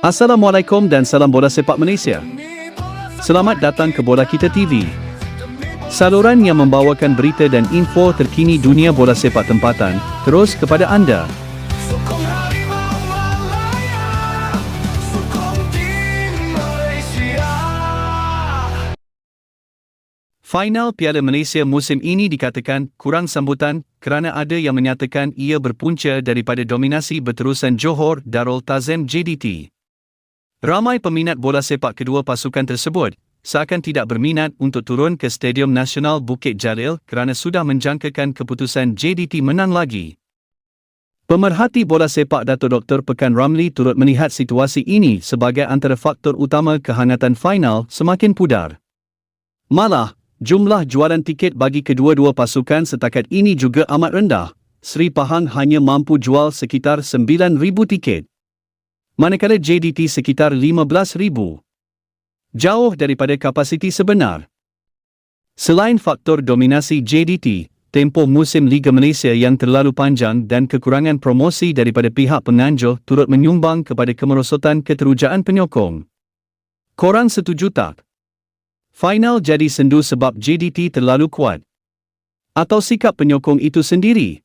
Assalamualaikum dan salam bola sepak Malaysia. Selamat datang ke Bola Kita TV. Saluran yang membawakan berita dan info terkini dunia bola sepak tempatan terus kepada anda. Final Piala Malaysia musim ini dikatakan kurang sambutan kerana ada yang menyatakan ia berpunca daripada dominasi berterusan Johor Darul Tazim JDT. Ramai peminat bola sepak kedua pasukan tersebut seakan tidak berminat untuk turun ke Stadium Nasional Bukit Jalil kerana sudah menjangkakan keputusan JDT menang lagi. Pemerhati bola sepak Dato' Dr. Pekan Ramli turut melihat situasi ini sebagai antara faktor utama kehangatan final semakin pudar. Malah, jumlah jualan tiket bagi kedua-dua pasukan setakat ini juga amat rendah. Sri Pahang hanya mampu jual sekitar 9,000 tiket. Manakala JDT sekitar 15,000. Jauh daripada kapasiti sebenar. Selain faktor dominasi JDT, tempoh musim Liga Malaysia yang terlalu panjang dan kekurangan promosi daripada pihak penganjur turut menyumbang kepada kemerosotan keterujaan penyokong. Korang setuju tak? Final jadi sendu sebab JDT terlalu kuat. Atau sikap penyokong itu sendiri?